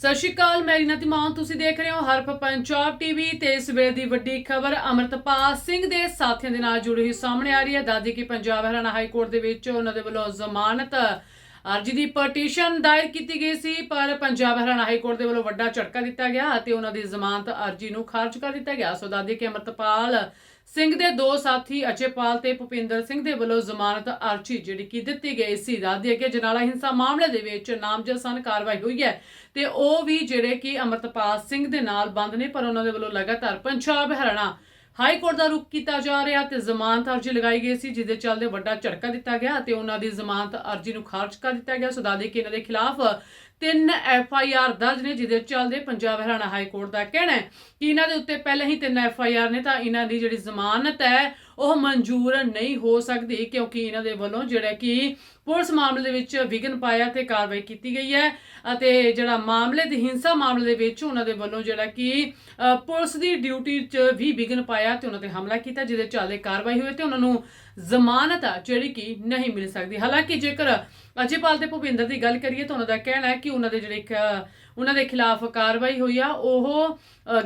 ਸਤਿ ਸ਼੍ਰੀ ਅਕਾਲ, ਮੈਂ ਰੀਨਾ ਤਿਮਾਨ ਤੁਸੀਂ ਦੇਖ ਰਹੇ ਹੋ ਹਰਫ ਪੰਜਾਬ ਟੀਵੀ ਤੇ ਇਸ ਵੇਲੇ ਦੀ ਵੱਡੀ ਖਬਰ, ਅਮਰਤਪਾਲ ਸਿੰਘ ਦੇ ਸਾਥੀਆਂ ਦੇ ਨਾਲ ਜੁੜੀ ਹੋਈ ਸਾਹਮਣੇ ਆ ਰਹੀ ਹੈ। ਦਾਦੀ ਕੀ ਪੰਜਾਬ ਹਰਿਆਣਾ ਹਾਈ ਕੋਰਟ ਦੇ ਵਿੱਚ ਉਹਨਾਂ ਦੇ ਵੱਲੋਂ ਜ਼ਮਾਨਤ ਅਰਜੀ ਦੀ ਪਟੀਸ਼ਨ ਦਾਇਰ ਕੀਤੀ ਗਈ ਸੀ, ਪਰ ਪੰਜਾਬ ਹਰਿਆਣਾ ਹਾਈ ਕੋਰਟ ਦੇ ਵੱਲੋਂ ਵੱਡਾ ਝਟਕਾ ਦਿੱਤਾ ਗਿਆ ਅਤੇ ਉਹਨਾਂ ਦੀ ਜ਼ਮਾਨਤ ਅਰਜੀ ਨੂੰ ਖਾਰਜ ਕਰ ਦਿੱਤਾ ਗਿਆ। ਸੋ ਦਾਦੀ ਕੇ ਅਮਰਤਪਾਲ ਸਿੰਘ ਦੇ ਦੋ ਸਾਥੀ ਅਜੇਪਾਲ ਤੇ ਭੁਪਿੰਦਰ ਸਿੰਘ ਦੇ ਵੱਲੋਂ ਜ਼ਮਾਨਤ ਅਰਜੀ ਜਿਹੜੀ ਕਿ ਦਿੱਤੀ ਗਈ ਸੀ। ਦਾਦੀ ਅੱਗੇ ਜਨਾਲਾ ਹਿੰਸਾ ਮਾਮਲੇ ਦੇ ਵਿੱਚ ਨਾਮਜ਼ਦ ਸਨ, ਕਾਰਵਾਈ ਹੋਈ ਹੈ ਤੇ ਉਹ ਵੀ ਜਿਹੜੇ ਕਿ ਅਮਰਤਪਾਲ ਸਿੰਘ ਦੇ ਨਾਲ ਬੰਦ ਨੇ, ਪਰ ਉਹਨਾਂ ਦੇ ਵੱਲੋਂ ਲਗਾਤਾਰ ਪੰਜਾਬ ਹਰਿਆਣਾ ਹਾਈ ਕੋਰਟ ਦਾ ਰੁਖ ਕੀਤਾ ਜਾ ਰਿਹਾ ਤੇ ਜ਼ਮਾਨਤ ਅਰਜੀ ਲਗਾਈ ਗਈ ਸੀ ਜਿਹਦੇ ਚੱਲਦੇ ਵੱਡਾ ਝਟਕਾ ਦਿੱਤਾ ਗਿਆ ਅਤੇ ਉਹਨਾਂ ਦੀ ਜ਼ਮਾਨਤ ਅਰਜੀ ਨੂੰ ਖਾਰਜ ਕਰ ਦਿੱਤਾ ਗਿਆ। ਸੋ ਦਾਦੀ ਕਿ ਇਹਨਾਂ ਦੇ ਖਿਲਾਫ ਤਿੰਨ ਐਫ ਆਈ ਆਰ ਦਰਜ ਨੇ ਜਿਹਦੇ ਚੱਲਦੇ ਪੰਜਾਬ ਹਰਿਆਣਾ ਹਾਈ ਕੋਰਟ ਦਾ ਕਹਿਣਾ ਹੈ ਕਿ ਇਹਨਾਂ ਦੇ ਉੱਤੇ ਪਹਿਲਾਂ ਹੀ ਤਿੰਨ ਐਫ ਆਈ ਆਰ ਨੇ, ਤਾਂ ਇਹਨਾਂ ਦੀ ਜਿਹੜੀ ਜ਼ਮਾਨਤ ਹੈ ਉਹ ਮਨਜ਼ੂਰ ਨਹੀਂ ਹੋ ਸਕਦੀ ਕਿਉਂਕਿ ਇਹਨਾਂ ਦੇ ਵੱਲੋਂ ਜਿਹੜਾ ਕਿ ਪੁਲਿਸ ਮਾਮਲੇ ਦੇ ਵਿੱਚ ਵਿਘਨ ਪਾਇਆ ਤੇ ਕਾਰਵਾਈ ਕੀਤੀ ਗਈ ਹੈ ਅਤੇ ਜਿਹੜਾ ਮਾਮਲੇ ਦੀ ਹਿੰਸਾ ਮਾਮਲੇ ਦੇ ਵਿੱਚ ਉਹਨਾਂ ਦੇ ਵੱਲੋਂ ਜਿਹੜਾ ਕਿ ਅ, ਪੁਲਿਸ ਦੀ ਡਿਊਟੀ 'ਚ ਵੀ ਵਿਘਨ ਪਾਇਆ ਤੇ ਉਹਨਾਂ ਤੇ ਹਮਲਾ ਕੀਤਾ ਜਿਹਦੇ ਚੱਲਦੇ ਕਾਰਵਾਈ ਹੋਈ ਤੇ ਉਹਨਾਂ ਨੂੰ ਜ਼ਮਾਨਤ ਜਿਹੜੀ ਕਿ ਨਹੀਂ ਮਿਲ ਸਕਦੀ। ਹਾਲਾਂਕਿ ਜੇਕਰ ਅਜੇਪਾਲ ਤੇ ਭੁਪਿੰਦਰ ਦੀ ਗੱਲ ਕਰੀਏ ਤਾਂ ਉਹਨਾਂ ਦਾ ਕਹਿਣਾ ਹੈ ਕਿ ਉਹਨਾਂ ਦੇ ਜਿਹੜੇ ਇੱਕ, ਉਹਨਾਂ ਦੇ ਖਿਲਾਫ ਕਾਰਵਾਈ ਹੋਈ ਆ, ਉਹ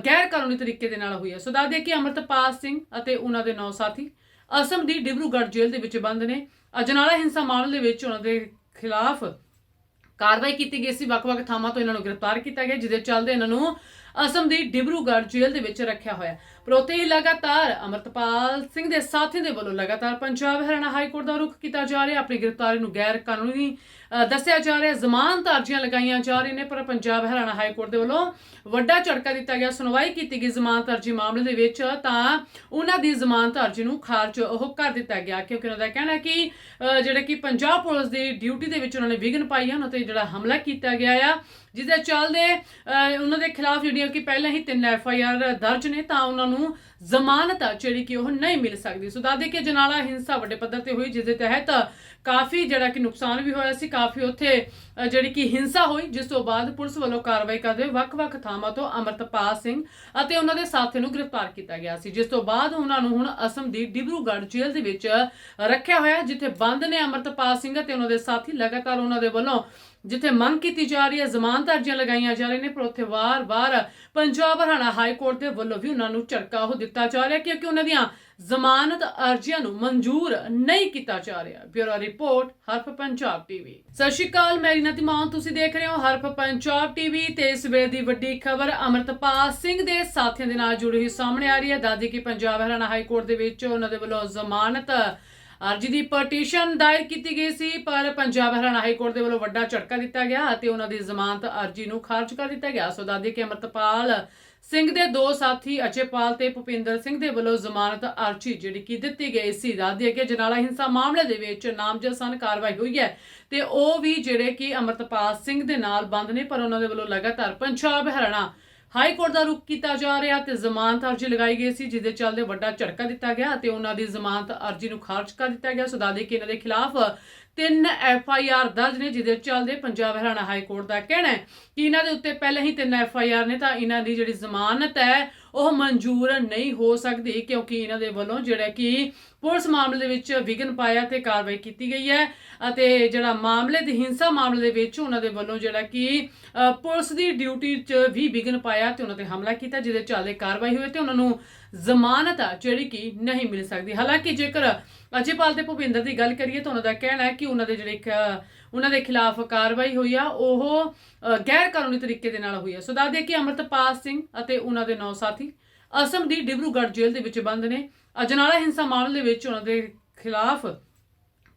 ਗੈਰ ਕਾਨੂੰਨੀ ਤਰੀਕੇ ਦੇ ਨਾਲ ਹੋਈ ਆ। ਸੋ ਦੱਸ ਦਈਏ ਕਿ ਅਮਰਤਪਾਲ ਸਿੰਘ ਅਤੇ ਉਹਨਾਂ ਦੇ ਨੌ ਸਾਥੀ ਅਸਮ ਦੀ ਡਿਬਰੂਗੜ੍ਹ ਜੇਲ੍ਹ ਦੇ ਵਿੱਚ ਬੰਦ ਨੇ। ਅਜਨਾਲਾ ਹਿੰਸਾ ਮਾਮਲੇ ਦੇ ਵਿੱਚ ਉਹਨਾਂ ਦੇ ਖਿਲਾਫ ਕਾਰਵਾਈ ਕੀਤੀ ਗਈ ਸੀ। ਵੱਖ-ਵੱਖ ਥਾਵਾਂ ਤੋਂ ਇਹਨਾਂ ਨੂੰ ਗ੍ਰਿਫਤਾਰ ਕੀਤਾ ਗਿਆ, ਜਿਹਦੇ ਚੱਲਦੇ ਇਹਨਾਂ ਨੂੰ ਅਸਮ ਦੀ ਡਿਬਰੂਗੜ੍ਹ ਜੇਲ੍ਹ ਦੇ ਵਿੱਚ ਰੱਖਿਆ ਹੋਇਆ ਪਰ ਉੱਥੇ ਹੀ ਲਗਾਤਾਰ ਅਮਰਤਪਾਲ ਸਿੰਘ ਦੇ ਸਾਥੀਆਂ ਦੇ ਵੱਲੋਂ ਲਗਾਤਾਰ ਪੰਜਾਬ ਹਰਿਆਣਾ ਹਾਈ ਕੋਰਟ ਦਾ ਰੁਖ ਕੀਤਾ ਜਾ ਰਿਹਾ ਆਪਣੀ ਗ੍ਰਿਫਤਾਰੀ ਨੂੰ ਗੈਰ ਕਾਨੂੰਨੀ ਦੱਸਿਆ ਜਾ ਰਿਹਾ ਜ਼ਮਾਨਤ ਅਰਜ਼ੀਆਂ ਲਗਾਈਆਂ ਜਾ ਰਹੀਆਂ ਨੇ, ਪਰ ਪੰਜਾਬ ਹਰਿਆਣਾ ਹਾਈ ਕੋਰਟ ਦੇ ਵੱਲੋਂ ਵੱਡਾ ਝਟਕਾ ਦਿੱਤਾ ਗਿਆ। ਸੁਣਵਾਈ ਕੀਤੀ ਗਈ ਜ਼ਮਾਨਤ ਅਰਜ਼ੀ ਮਾਮਲੇ ਦੇ ਵਿੱਚ ਤਾਂ ਉਹਨਾਂ ਦੀ ਜ਼ਮਾਨਤ ਅਰਜ਼ੀ ਨੂੰ ਖਾਰਜ ਉਹ ਕਰ ਦਿੱਤਾ ਗਿਆ, ਕਿਉਂਕਿ ਉਹਨਾਂ ਦਾ ਕਹਿਣਾ ਕਿ ਜਿਹੜਾ ਕਿ ਪੰਜਾਬ ਪੁਲਿਸ ਦੀ ਡਿਊਟੀ ਦੇ ਵਿੱਚ ਉਹਨਾਂ ਨੇ ਵਿਘਨ ਪਾਈ ਹਨ ਅਤੇ ਜਿਹੜਾ ਹਮਲਾ ਕੀਤਾ ਗਿਆ ਆ। ਜਿਹਦੇ ਚੱਲਦੇ ਅ, ਉਹਨਾਂ ਦੇ ਖਿਲਾਫ ਜਿਹੜੀਆਂ ਕਿ ਪਹਿਲਾਂ ਹੀ ਤਿੰਨ ਐਫ ਆਈ ਆਰ ਦਰਜ ਨੇ ਤਾਂ ਉਹਨਾਂ ਨੂੰ ਜ਼ਮਾਨਤ ਜਿਹੜੀ ਕਿ ਉਹ ਨਹੀਂ ਮਿਲ ਸਕਦੀ। ਸੋ ਦੱਸਦੇ ਕਿ ਜਨਾਲਾ ਹਿੰਸਾ ਵੱਡੇ ਪੱਧਰ ਤੇ ਹੋਈ ਜਿਸ ਦੇ ਤਹਿਤ ਕਾਫੀ ਜਿਹੜਾ ਕਿ ਨੁਕਸਾਨ ਵੀ ਹੋਇਆ ਸੀ ਕਾਫੀ ਉੱਥੇ ਜਿਹੜੀ ਕਿ ਹਿੰਸਾ ਹੋਈ ਜਿਸ ਤੋਂ ਬਾਅਦ ਪੁਲਿਸ ਵੱਲੋਂ ਕਾਰਵਾਈ ਕਰਦੇ ਹੋਏ ਵੱਖ-ਵੱਖ ਥਾਵਾਂ ਤੋਂ ਅਮਰਤਪਾਲ ਸਿੰਘ ਅਤੇ ਉਹਨਾਂ ਦੇ ਸਾਥੀ ਨੂੰ ਗ੍ਰਿਫਤਾਰ ਕੀਤਾ ਗਿਆ ਸੀ ਜਿਸ ਤੋਂ ਬਾਅਦ ਉਹਨਾਂ ਨੂੰ ਹੁਣ ਅਸਮ ਦੀ ਡਿਬਰੂਗੜ੍ਹ ਜੇਲ੍ਹ ਦੇ ਵਿੱਚ ਰੱਖਿਆ ਹੋਇਆ ਜਿੱਥੇ ਬੰਦ ਨੇ ਅਮਰਤਪਾਲ ਸਿੰਘ ਅਤੇ ਉਹਨਾਂ ਦੇ ਸਾਥੀ। ਲਗਾਤਾਰ ਉਹਨਾਂ ਦੇ ਵੱਲੋਂ ਜਿੱਥੇ ਮੰਗ ਕੀਤੀ ਜਾ ਰਹੀ ਹੈ, ਜ਼ਮਾਨਤ ਅਰਜ਼ੀਆਂ ਲਗਾਈਆਂ ਜਾ ਰਹੀਆਂ ਨੇ, ਪਰ ਉੱਥੇ ਵਾਰ-ਵਾਰ ਪੰਜਾਬ ਹਰਿਆਣਾ ਹਾਈ ਕੋਰਟ ਦੇ ਵੱਲੋਂ ਵੀ ਉਹਨਾਂ ਨੂੰ ਝਟਕਾ ਉਹ ਦਿੱਤਾ ਜਾ ਰਿਹਾ ਕਿਉਂਕਿ ਉਹਨਾਂ ਦੀਆਂ ਜ਼ਮਾਨਤ ਅਰਜ਼ੀਆਂ ਨੂੰ ਮਨਜ਼ੂਰ ਨਹੀਂ ਕੀਤਾ ਜਾ ਰਿਹਾ। ਬਿਊਰੋ ਰਿਪੋਰਟ, ਹਰਫ ਪੰਜਾਬ ਟੀਵੀ। ਸਤਿ ਸ਼੍ਰੀ ਅਕਾਲ, ਮੈਂ ਰੀਨਾ ਤਿਮਾਨ ਤੁਸੀਂ ਦੇਖ ਰਹੇ ਹੋ ਹਰਫ ਪੰਜਾਬ ਟੀਵੀ ਤੇ ਇਸ ਵੇਲੇ ਦੀ ਵੱਡੀ ਖਬਰ ਅਮਰਤਪਾਲ ਸਿੰਘ ਦੇ ਸਾਥੀਆਂ ਦੇ ਨਾਲ ਜੁੜੀ ਹੋਈ ਸਾਹਮਣੇ ਆ ਰਹੀ ਹੈ। ਦਾਦੀ ਕੀ ਪੰਜਾਬ ਹਰਿਆਣਾ ਹਾਈ ਕੋਰਟ ਦੇ ਵਿੱਚ ਉਹਨਾਂ ਦੇ ਵੱਲੋਂ ਜ਼ਮਾਨਤ ਅਰਜੀ ਦੀ ਪਟੀਸ਼ਨ ਦਾਇਰ ਕੀਤੀ ਗਈ ਸੀ, ਪਰ ਪੰਜਾਬ ਹਰਿਆਣਾ ਹਾਈ ਕੋਰਟ ਦੇ ਵੱਲੋਂ ਵੱਡਾ ਝਟਕਾ ਦਿੱਤਾ ਗਿਆ ਅਤੇ ਉਹਨਾਂ ਦੀ ਜ਼ਮਾਨਤ ਅਰਜੀ ਨੂੰ ਖਾਰਜ ਕਰ ਦਿੱਤਾ ਗਿਆ। ਸੋ ਦਾਦੀ ਕੇ ਅਮਰਤਪਾਲ ਸਿੰਘ ਦੇ ਦੋ ਸਾਥੀ ਅਜੇਪਾਲ ਤੇ ਭੁਪਿੰਦਰ ਸਿੰਘ ਦੇ ਵੱਲੋਂ ਜ਼ਮਾਨਤ ਅਰਜੀ ਜਿਹੜੀ ਕਿ ਦਿੱਤੀ ਗਈ ਸੀ। ਦਾਦੀ ਅੱਗੇ ਜਨਾਲਾ ਹਿੰਸਾ ਮਾਮਲੇ ਦੇ ਵਿੱਚ ਨਾਮਜ਼ਦ ਸਨ, ਕਾਰਵਾਈ ਹੋਈ ਹੈ ਤੇ ਉਹ ਵੀ ਜਿਹੜੇ ਕਿ ਅਮਰਤਪਾਲ ਸਿੰਘ ਦੇ ਨਾਲ ਬੰਦ ਨੇ, ਪਰ ਉਹਨਾਂ ਦੇ ਵੱਲੋਂ ਲਗਾਤਾਰ ਪੰਜਾਬ ਹਰਿਆਣਾ ਹਾਈ ਕੋਰਟ ਦਾ ਰੁਖ ਕੀਤਾ ਜਾ ਰਿਹਾ ਤੇ ਜ਼ਮਾਨਤ ਅਰਜੀ ਲਗਾਈ ਗਈ ਸੀ, ਜਿਸਦੇ ਚੱਲਦੇ ਵੱਡਾ ਝਟਕਾ ਦਿੱਤਾ ਗਿਆ ਅਤੇ ਉਹਨਾਂ ਦੀ ਜ਼ਮਾਨਤ ਅਰਜੀ ਨੂੰ ਖਾਰਜ ਕਰ ਦਿੱਤਾ ਗਿਆ। ਸੋ ਦੱਸਦੇ ਕਿ ਇਹਨਾਂ ਦੇ ਖਿਲਾਫ ਤਿੰਨ ਐਫ ਆਈ ਆਰ ਦਰਜ ਨੇ ਜਿਹਦੇ ਚੱਲਦੇ ਪੰਜਾਬ ਹਰਿਆਣਾ ਹਾਈ ਕੋਰਟ ਦਾ ਕਹਿਣਾ ਹੈ ਕਿ ਇਹਨਾਂ ਦੇ ਉੱਤੇ ਪਹਿਲਾਂ ਹੀ ਤਿੰਨ ਐਫ ਆਈ ਆਰ ਨੇ, ਤਾਂ ਇਹਨਾਂ ਦੀ ਜਿਹੜੀ ਜ਼ਮਾਨਤ ਹੈ, ਉਹ ਮਨਜ਼ੂਰ ਨਹੀਂ ਹੋ ਸਕਦੀ, ਕਿਉਂਕਿ ਇਹਨਾਂ ਦੇ ਵੱਲੋਂ ਜਿਹੜਾ ਕਿ ਪੁਲਿਸ ਮਾਮਲੇ ਦੇ ਵਿੱਚ ਵਿਘਨ ਪਾਇਆ ਤੇ ਕਾਰਵਾਈ ਕੀਤੀ ਗਈ ਹੈ ਅਤੇ ਜਿਹੜਾ ਮਾਮਲੇ ਦੇ ਹਿੰਸਾ ਮਾਮਲੇ ਦੇ ਵਿੱਚ ਉਹਨਾਂ ਦੇ ਵੱਲੋਂ ਜਿਹੜਾ ਕਿ ਪੁਲਿਸ ਦੀ ਡਿਊਟੀ 'ਚ ਵੀ ਵਿਘਨ ਪਾਇਆ ਤੇ ਉਹਨਾਂ ਤੇ ਹਮਲਾ ਕੀਤਾ, ਜਿਹਦੇ ਚੱਲਦੇ ਕਾਰਵਾਈ ਹੋਈ ਤੇ ਉਹਨਾਂ ਨੂੰ ਜ਼ਮਾਨਤ ਜਿਹੜੀ ਕਿ ਨਹੀਂ ਮਿਲ ਸਕਦੀ। ਹਾਲਾਂਕਿ ਜੇਕਰ ਅਜੇਪਾਲ ਤੇ ਭੁਪਿੰਦਰ ਦੀ ਗੱਲ ਕਰੀਏ ਤਾਂ ਉਹਨਾਂ ਦਾ ਕਹਿਣਾ ਹੈ ਕਿ ਉਹਨਾਂ ਦੇ ਜਿਹੜੇ ਉਹਨਾਂ ਦੇ ਖਿਲਾਫ ਕਾਰਵਾਈ ਹੋਈ ਆ, ਉਹ ਗੈਰ ਕਾਨੂੰਨੀ ਤਰੀਕੇ ਦੇ ਨਾਲ ਹੋਈ ਆ। ਸੋ ਦੱਸ ਦਈਏ ਕਿ ਅਮਰਤਪਾਲ ਸਿੰਘ ਅਤੇ ਉਹਨਾਂ ਦੇ ਨੌ ਸਾਥੀ ਅਸਮ ਦੀ ਡਿਬਰੂਗੜ੍ਹ ਜੇਲ੍ਹ ਦੇ ਵਿੱਚ ਬੰਦ ਨੇ। ਅਜਨਾਲਾ ਹਿੰਸਾ ਮਾਮਲੇ ਦੇ ਵਿੱਚ ਉਹਨਾਂ ਦੇ ਖਿਲਾਫ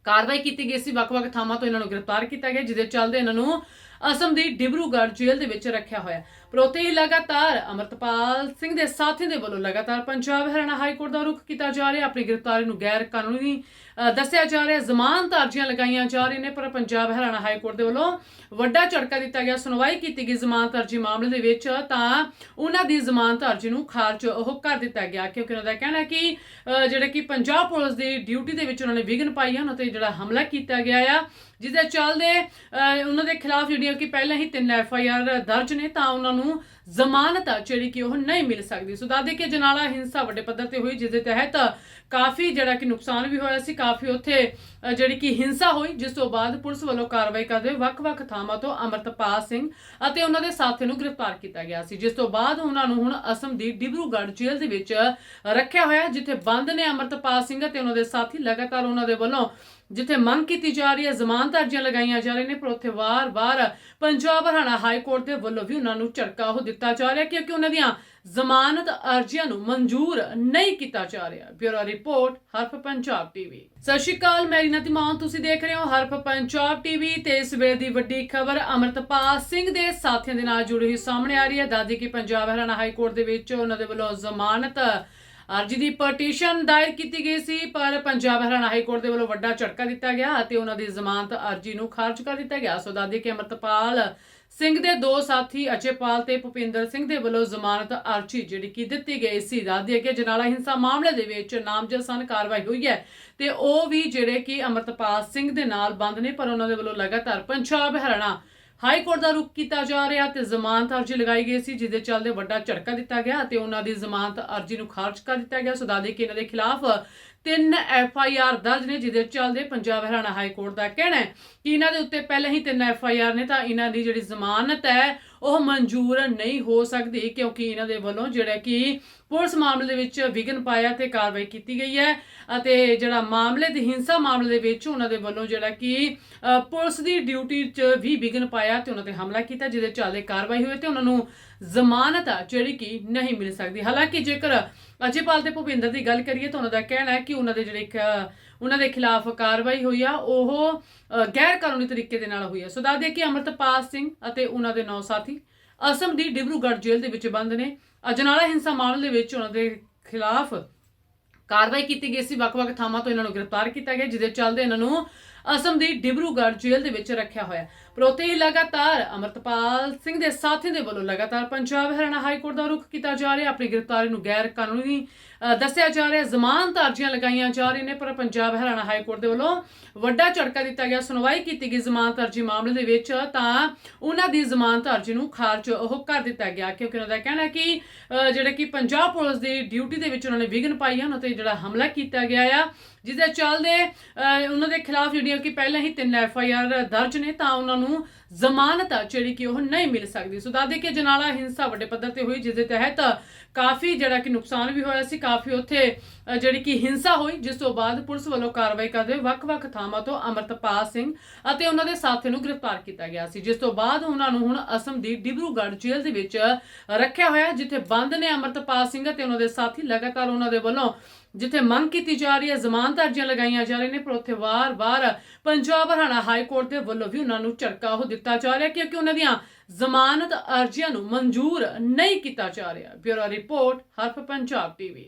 ਕਾਰਵਾਈ ਕੀਤੀ ਗਈ ਸੀ। ਵੱਖ-ਵੱਖ ਥਾਵਾਂ ਤੋਂ ਇਹਨਾਂ ਨੂੰ ਗ੍ਰਿਫਤਾਰ ਕੀਤਾ ਗਿਆ, ਜਿਹਦੇ ਚੱਲਦੇ ਇਹਨਾਂ ਨੂੰ ਅਸਮ ਦੀ ਡਿਬਰੂਗੜ੍ਹ ਜੇਲ੍ਹ ਦੇ ਵਿੱਚ ਰੱਖਿਆ ਹੋਇਆ। ਪਰ ਪ੍ਰੋਤੇ ਹੀ ਲਗਾਤਾਰ ਅਮਰਤਪਾਲ ਸਿੰਘ ਦੇ ਸਾਥੀਆਂ ਦੇ ਵੱਲੋਂ ਲਗਾਤਾਰ ਪੰਜਾਬ ਹਰਿਆਣਾ ਹਾਈ ਕੋਰਟ ਦਾ ਰੁਖ ਕੀਤਾ ਜਾ ਰਿਹਾ। ਆਪਣੀ ਗ੍ਰਿਫਤਾਰੀ ਨੂੰ ਗੈਰ ਕਾਨੂੰਨੀ ਦੱਸਿਆ ਜਾ ਰਿਹਾ। ਜ਼ਮਾਨਤ ਅਰਜ਼ੀਆਂ ਲਗਾਈਆਂ ਜਾ ਰਹੀਆਂ ਨੇ, ਪਰ ਪੰਜਾਬ ਹਰਿਆਣਾ ਹਾਈ ਕੋਰਟ ਦੇ ਵੱਲੋਂ ਵੱਡਾ ਝਟਕਾ ਦਿੱਤਾ ਗਿਆ। ਸੁਣਵਾਈ ਕੀਤੀ ਗਈ ਜ਼ਮਾਨਤ ਅਰਜ਼ੀ ਮਾਮਲੇ ਦੇ ਵਿੱਚ ਤਾਂ ਉਹਨਾਂ ਦੀ ਜ਼ਮਾਨਤ ਅਰਜ਼ੀ ਨੂੰ ਖਾਰਜ ਉਹ ਕਰ ਦਿੱਤਾ ਗਿਆ, ਕਿਉਂਕਿ ਉਹਨਾਂ ਦਾ ਕਹਿਣਾ ਕਿ ਜਿਹੜੇ ਕਿ ਪੰਜਾਬ ਪੁਲਿਸ ਦੀ ਡਿਊਟੀ ਦੇ ਵਿੱਚ ਉਹਨਾਂ ਨੇ ਵਿਘਨ ਪਾਈ ਹਨ 'ਤੇ ਜਿਹੜਾ ਹਮਲਾ ਕੀਤਾ ਗਿਆ ਆ ਜਿਹਦੇ ਚੱਲਦੇ ਉਹਨਾਂ ਦੇ ਖਿਲਾਫ ਜਿਹੜੀਆਂ ਕਿ ਪਹਿਲਾਂ ਹੀ ਤਿੰਨ ਐਫ ਆਈ ਆਰ ਦਰਜ ਨੇ, ਤਾਂ ਉਹਨਾਂ ਨੂੰ ਜ਼ਮਾਨਤ ਆ ਜਿਹੜੀ ਕਿ ਉਹ ਨਹੀਂ ਮਿਲ ਸਕਦੀ। ਸੋ ਦੱਸਦੇ ਕਿ ਜਨਾਲਾ ਹਿੰਸਾ ਵੱਡੇ ਪੱਧਰ ਤੇ ਹੋਈ ਜਿਸ ਦੇ ਤਹਿਤ ਕਾਫੀ ਜਿਹੜਾ ਕਿ ਨੁਕਸਾਨ ਵੀ ਹੋਇਆ ਸੀ, ਕਾਫੀ ਉੱਥੇ ਜਿਹੜੀ ਕਿ ਹਿੰਸਾ ਹੋਈ, ਜਿਸ ਤੋਂ ਬਾਅਦ ਪੁਲਿਸ ਵੱਲੋਂ ਕਾਰਵਾਈ ਕਰਦੇ ਹੋਏ ਵੱਖ-ਵੱਖ ਥਾਵਾਂ ਤੋਂ ਅਮਰਤਪਾਲ ਸਿੰਘ ਅਤੇ ਉਹਨਾਂ ਦੇ ਸਾਥੀਆਂ ਨੂੰ ਗ੍ਰਿਫਤਾਰ ਕੀਤਾ ਗਿਆ ਸੀ, ਜਿਸ ਤੋਂ ਬਾਅਦ ਉਹਨਾਂ ਨੂੰ ਹੁਣ ਅਸਮ ਦੀ ਡਿਬਰੂਗੜ੍ਹ ਜੇਲ੍ਹ ਦੇ ਵਿੱਚ ਰੱਖਿਆ ਹੋਇਆ ਜਿੱਥੇ ਬੰਦ ਨੇ ਅਮਰਤਪਾਲ ਸਿੰਘ ਅਤੇ ਉਹਨਾਂ ਦੇ ਸਾਥੀ ਲਗਾਤਾਰ ਉਹਨਾਂ ਦੇ ਵੱਲੋਂ ਜਿੱਥੇ ਮੰਗ ਕੀਤੀ ਜਾ ਰਹੀ ਹੈ, ਜ਼ਮਾਨਤ ਅਰਜ਼ੀਆਂ ਲਗਾਈਆਂ ਜਾ ਰਹੀਆਂ ਨੇ, ਪਰ ਉੱਥੇ ਵਾਰ-ਵਾਰ ਪੰਜਾਬ ਹਰਿਆਣਾ ਹਾਈ ਕੋਰਟ ਦੇ ਵੱਲੋਂ ਵੀ ਉਹਨਾਂ ਨੂੰ ਝਟਕਾ ਉਹ ਦਿੱਤਾ ਜਾ ਰਿਹਾ ਕਿਉਂਕਿ ਉਹਨਾਂ ਦੀਆਂ ਜ਼ਮਾਨਤ ਅਰਜ਼ੀਆਂ ਨੂੰ ਮਨਜ਼ੂਰ ਨਹੀਂ ਕੀਤਾ ਜਾ ਰਿਹਾ। ਬਿਊਰੋ ਰਿਪੋਰਟ, ਹਰਫ ਪੰਜਾਬ ਟੀਵੀ। ਸਤਿ ਸ਼੍ਰੀ ਅਕਾਲ ਮੇਰੀ ਨਤੀ ਤੁਸੀਂ ਦੇਖ ਰਹੇ ਹੋ ਹਰਫ ਪੰਜਾਬ ਟੀਵੀ ਤੇ ਇਸ ਵੇਲੇ ਦੀ ਵੱਡੀ ਖਬਰ ਅਮਰਤਪਾਲ ਸਿੰਘ ਦੇ ਸਾਥੀਆਂ ਦੇ ਨਾਲ ਜੁੜੀ ਹੋਈ ਸਾਹਮਣੇ ਆ ਰਹੀ ਹੈ। ਦਾਦੀ ਕੀ ਪੰਜਾਬ ਹਰਿਆਣਾ ਹਾਈ ਕੋਰਟ ਦੇ ਵਿੱਚ ਉਹਨਾਂ ਦੇ ਵੱਲੋਂ ਜ਼ਮਾਨਤ ਅਰਜੀ ਦੀ ਪਟੀਸ਼ਨ ਦਾਇਰ ਕੀਤੀ ਗਈ ਸੀ, ਪਰ ਪੰਜਾਬ ਹਰਿਆਣਾ ਹਾਈ ਕੋਰਟ ਦੇ ਵੱਲੋਂ ਵੱਡਾ ਝਟਕਾ ਦਿੱਤਾ ਗਿਆ ਅਤੇ ਉਹਨਾਂ ਦੀ ਜ਼ਮਾਨਤ ਅਰਜੀ ਨੂੰ ਖਾਰਜ ਕਰ ਦਿੱਤਾ ਗਿਆ। ਸੋ ਦਾਦੀ ਕੇ ਅਮਰਤਪਾਲ ਸਿੰਘ ਦੇ ਦੋ ਸਾਥੀ ਅਜੇਪਾਲ ਤੇ ਭੁਪਿੰਦਰ ਸਿੰਘ ਦੇ ਵੱਲੋਂ ਜ਼ਮਾਨਤ ਅਰਜੀ ਜਿਹੜੀ ਕਿ ਦਿੱਤੀ ਗਈ ਸੀ। ਦਾਦੀ ਕਿ ਜਨਾਲਾ ਹਿੰਸਾ ਮਾਮਲੇ ਦੇ ਵਿੱਚ ਨਾਮਜ਼ਦ ਸਨ, ਕਾਰਵਾਈ ਹੋਈ ਹੈ ਤੇ ਉਹ ਵੀ ਜਿਹੜੇ ਕਿ ਅਮਰਤਪਾਲ ਸਿੰਘ ਦੇ ਨਾਲ ਬੰਦ ਨੇ, ਪਰ ਉਹਨਾਂ ਦੇ ਵੱਲੋਂ ਲਗਾਤਾਰ ਪੰਜਾਬ ਹਰਿਆਣਾ ਹਾਈ ਕੋਰਟ ਦਾ ਰੁਖ ਕੀਤਾ ਜਾ ਰਿਹਾ ਤੇ ਜ਼ਮਾਨਤ ਅਰਜੀ ਲਗਾਈ ਗਈ ਸੀ, ਜਿਹਦੇ ਚੱਲਦੇ ਵੱਡਾ ਝਟਕਾ ਦਿੱਤਾ ਗਿਆ ਅਤੇ ਉਹਨਾਂ ਦੀ ਜ਼ਮਾਨਤ ਅਰਜੀ ਨੂੰ ਖਾਰਜ ਕਰ ਦਿੱਤਾ ਗਿਆ। ਸੋ ਸਦਾਦੇ ਕਿ ਇਹਨਾਂ ਦੇ ਖਿਲਾਫ ਤਿੰਨ ਐਫ ਆਈ ਆਰ ਦਰਜ ਨੇ, ਜਿਹਦੇ ਚੱਲਦੇ ਪੰਜਾਬ ਹਰਿਆਣਾ ਹਾਈ ਕੋਰਟ ਦਾ ਕਹਿਣਾ ਹੈ ਕਿ ਇਹਨਾਂ ਦੇ ਉੱਤੇ ਪਹਿਲਾਂ ਹੀ ਤਿੰਨ ਐਫ ਆਈ ਆਰ ਨੇ, ਤਾਂ ਇਹਨਾਂ ਦੀ ਜਿਹੜੀ ਜ਼ਮਾਨਤ ਹੈ, ਉਹ ਮਨਜ਼ੂਰ ਨਹੀਂ ਹੋ ਸਕਦੀ, ਕਿਉਂਕਿ ਇਹਨਾਂ ਦੇ ਵੱਲੋਂ ਜਿਹੜਾ ਕਿ ਪੁਲਿਸ ਮਾਮਲੇ ਦੇ ਵਿੱਚ ਵਿਘਨ ਪਾਇਆ ਤੇ ਕਾਰਵਾਈ ਕੀਤੀ ਗਈ ਹੈ ਅਤੇ ਜਿਹੜਾ ਮਾਮਲੇ ਦੇ ਹਿੰਸਾ ਮਾਮਲੇ ਦੇ ਵਿੱਚ ਉਹਨਾਂ ਦੇ ਵੱਲੋਂ ਜਿਹੜਾ ਕਿ ਪੁਲਿਸ ਦੀ ਡਿਊਟੀ 'ਚ ਵੀ ਵਿਘਨ ਪਾਇਆ ਤੇ ਉਹਨਾਂ ਤੇ ਹਮਲਾ ਕੀਤਾ, ਜਿਹਦੇ ਚੱਲਦੇ ਕਾਰਵਾਈ ਹੋਈ ਤੇ ਉਹਨਾਂ ਨੂੰ ਜ਼ਮਾਨਤ ਜਿਹੜੀ ਕਿ ਨਹੀਂ ਮਿਲ ਸਕਦੀ। ਹਾਲਾਂਕਿ ਜੇਕਰ ਅਜੇਪਾਲ ਤੇ ਭੁਪਿੰਦਰ ਦੀ ਗੱਲ ਕਰੀਏ ਤਾਂ ਉਹਨਾਂ ਦਾ ਕਹਿਣਾ ਹੈ ਕਿ ਉਹਨਾਂ ਦੇ ਜਿਹੜੇ ਇੱਕ, ਉਹਨਾਂ ਦੇ ਖਿਲਾਫ ਕਾਰਵਾਈ ਹੋਈ ਆ, ਉਹ ਗੈਰ ਕਾਨੂੰਨੀ ਤਰੀਕੇ ਦੇ ਨਾਲ ਹੋਈ ਆ। ਸੋ ਦੱਸ ਦਈਏ ਕਿ ਅਮਰਤਪਾਲ ਸਿੰਘ ਅਤੇ ਉਹਨਾਂ ਦੇ ਨੌ ਸਾਥੀ ਅਸਮ ਦੀ ਡਿਬਰੂਗੜ੍ਹ ਜੇਲ੍ਹ ਦੇ ਵਿੱਚ ਬੰਦ ਨੇ। ਅਜਨਾਲਾ ਹਿੰਸਾ ਮਾਮਲੇ ਦੇ ਵਿੱਚ ਉਹਨਾਂ ਦੇ ਖਿਲਾਫ ਕਾਰਵਾਈ ਕੀਤੀ ਗਈ ਸੀ। ਵੱਖ-ਵੱਖ ਥਾਵਾਂ ਤੋਂ ਇਹਨਾਂ ਨੂੰ ਗ੍ਰਿਫਤਾਰ ਕੀਤਾ ਗਿਆ, ਜਿਹਦੇ ਚੱਲਦੇ ਇਹਨਾਂ ਨੂੰ ਅਸਮ ਦੀ ਡਿਬਰੂਗੜ੍ਹ ਜੇਲ੍ਹ ਦੇ ਵਿੱਚ ਰੱਖਿਆ ਹੋਇਆ ਪਰ ਉੱਥੇ ਹੀ ਲਗਾਤਾਰ ਅਮਰਤਪਾਲ ਸਿੰਘ ਦੇ ਸਾਥੀ ਦੇ ਵੱਲੋਂ ਲਗਾਤਾਰ ਪੰਜਾਬ ਹਰਿਆਣਾ ਹਾਈ ਕੋਰਟ ਦਾ ਰੁਖ ਕੀਤਾ ਜਾ ਰਿਹਾ। ਆਪਣੀ ਗ੍ਰਿਫਤਾਰੀ ਨੂੰ ਗੈਰ ਕਾਨੂੰਨੀ ਦੱਸਿਆ ਜਾ ਰਿਹਾ। ਜ਼ਮਾਨਤ ਅਰਜ਼ੀਆਂ ਲਗਾਈਆਂ ਜਾ ਰਹੀਆਂ ਨੇ, ਪਰ ਪੰਜਾਬ ਹਰਿਆਣਾ ਹਾਈ ਕੋਰਟ ਦੇ ਵੱਲੋਂ ਵੱਡਾ ਝਟਕਾ ਦਿੱਤਾ ਗਿਆ। ਸੁਣਵਾਈ ਕੀਤੀ ਗਈ ਜ਼ਮਾਨਤ ਅਰਜ਼ੀ ਮਾਮਲੇ ਦੇ ਵਿੱਚ ਤਾਂ ਉਹਨਾਂ ਦੀ ਜ਼ਮਾਨਤ ਅਰਜ਼ੀ ਨੂੰ ਖਾਰਜ ਉਹ ਕਰ ਦਿੱਤਾ ਗਿਆ, ਕਿਉਂਕਿ ਉਹਨਾਂ ਦਾ ਕਹਿਣਾ ਕਿ ਜਿਹੜਾ ਕਿ ਪੰਜਾਬ ਪੁਲਿਸ ਦੀ ਡਿਊਟੀ ਦੇ ਵਿੱਚ ਉਹਨਾਂ ਨੇ ਵਿਘਨ ਪਾਈ ਹਨ 'ਤੇ ਜਿਹੜਾ ਹਮਲਾ ਕੀਤਾ ਗਿਆ ਆ, ਜਿਸ ਦੇ ਚੱਲਦੇ ਉਹਨਾਂ ਦੇ ਖਿਲਾਫ ਜਿਹੜੀਆਂ ਕਿ ਪਹਿਲਾਂ ਹੀ ਤਿੰਨ ਐਫ ਆਈ ਆਰ ਦਰਜ ਨੇ ਤਾਂ ਉਹਨਾਂ ਨੂੰ ਜ਼ਮਾਨਤ ਆ ਜਿਹੜੀ ਕਿ ਉਹ ਨਹੀਂ ਮਿਲ ਸਕਦੀ। ਸੋ ਦੱਸਦੇ ਕਿ ਜਨਾਲਾ ਹਿੰਸਾ ਵੱਡੇ ਪੱਧਰ ਤੇ ਹੋਈ ਜਿਸ ਦੇ ਤਹਿਤ ਕਾਫੀ ਜਿਹੜਾ ਕਿ ਨੁਕਸਾਨ ਵੀ ਹੋਇਆ ਸੀ, ਕਾਫੀ ਉੱਥੇ ਜਿਹੜੀ ਕਿ ਹਿੰਸਾ ਹੋਈ, ਜਿਸ ਤੋਂ ਬਾਅਦ ਪੁਲਿਸ ਵੱਲੋਂ ਕਾਰਵਾਈ ਕਰਦੇ ਵੱਖ-ਵੱਖ ਥਾਵਾਂ ਤੋਂ ਅਮਰਤਪਾਲ ਸਿੰਘ ਅਤੇ ਉਹਨਾਂ ਦੇ ਸਾਥੀਆਂ ਨੂੰ ਗ੍ਰਿਫਤਾਰ ਕੀਤਾ ਗਿਆ ਸੀ। ਜਿਸ ਤੋਂ ਬਾਅਦ ਉਹਨਾਂ ਨੂੰ ਹੁਣ ਅਸਮ ਦੀ ਡਿਬਰੂਗੜ੍ਹ ਜੇਲ੍ਹ ਦੇ ਵਿੱਚ ਰੱਖਿਆ ਹੋਇਆ, ਜਿੱਥੇ ਬੰਦ ਨੇ ਅਮਰਤਪਾਲ ਸਿੰਘ ਅਤੇ ਉਹਨਾਂ ਦੇ ਸਾਥੀ ਲਗਾਤਾਰ ਉਹਨਾਂ ਦੇ ਵੱਲੋਂ ਜਿੱਥੇ ਮੰਗ ਕੀਤੀ ਜਾ ਰਹੀ ਹੈ, ਜ਼ਮਾਨਤ ਅਰਜ਼ੀਆਂ ਲਗਾਈਆਂ ਜਾ ਰਹੀਆਂ ਨੇ, ਪਰ ਉੱਥੇ ਵਾਰ-ਵਾਰ ਪੰਜਾਬ ਹਰਿਆਣਾ ਹਾਈ ਕੋਰਟ ਦੇ ਵੱਲੋਂ ਵੀ ਉਹਨਾਂ ਨੂੰ ਝਟਕਾ ਉਹ ਦਿੱਤਾ ਜਾ ਰਿਹਾ ਕਿਉਂਕਿ ਉਹਨਾਂ ਦੀਆਂ ਜ਼ਮਾਨਤ ਅਰਜ਼ੀਆਂ ਨੂੰ ਮਨਜ਼ੂਰ ਨਹੀਂ ਕੀਤਾ ਜਾ ਰਿਹਾ। ਬਿਊਰੋ ਰਿਪੋਰਟ, ਹਰਫ ਪੰਜਾਬ ਟੀਵੀ।